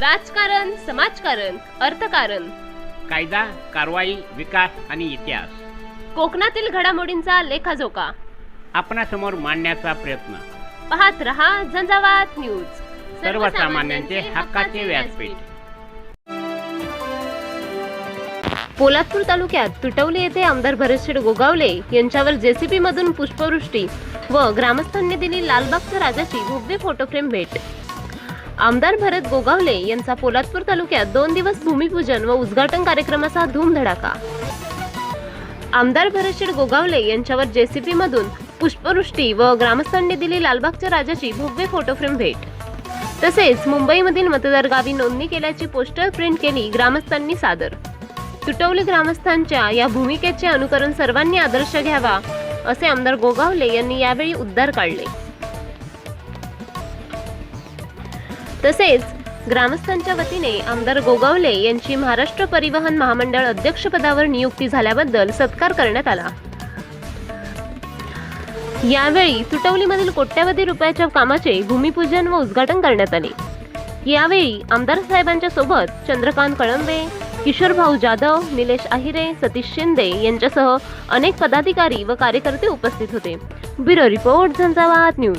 राजकारण समाजकारण अर्थकारण. कायदा कारवाई विकास आणि इतिहास. कोकणातील घडामोडींचा लेखाजोखा. आपणासमोर मांडण्याचा प्रयत्न. पाहत रहा झंझावात न्यूज. सर्वसामान्यांचे हक्काचे व्यासपीठ. पोलादपूर तालुक्यात तुटवली येथे आमदार भरतशेठ गोगावले यांच्यावर जेसीबी मधून पुष्पवृष्टी व ग्रामस्थांनी दिली लालबागच्या राजाची भव्य फोटोफ्रेम भेट. आमदार भरत गोगावले यांचा पोलादपूर तालुक्यात दोन दिवस भूमिपूजन व उद्घाटन कार्यक्रमाचा धूमधडाका. आमदार भरतशेठ गोगावले यांच्यावर जेसीपी मधून पुष्पवृष्टी व ग्रामस्थांनी दिली लालबागच्या राजाची भव्य फोटोफ्रेम भेट. तसेच मुंबईमधील मतदार गावी नोंदणी केल्याची पोस्टर प्रिंट केली ग्रामस्थांनी सादर. तुटवली ग्रामस्थांच्या या भूमिकेचे अनुकरण सर्वांनी आदर्श घ्यावा असे आमदार गोगावले यांनी यावेळी उद्गार काढले. तसेच ग्रामस्थांच्या वतीने आमदार गोगावले यांची महाराष्ट्र परिवहन महामंडळ अध्यक्षपदावर नियुक्ती झाल्याबद्दल सत्कार करण्यात आला. यावेळी तुटवलीमधील कोट्यावधी रुपयाच्या कामाचे भूमिपूजन व उद्घाटन करण्यात आले. यावेळी आमदार साहेबांच्या सोबत चंद्रकांत कळंबे किशोर भाऊ जाधव निलेश आहिरे सतीश शिंदे यांच्यासह अनेक पदाधिकारी व कार्यकर्ते उपस्थित होते. Bureau report Zanzavat news.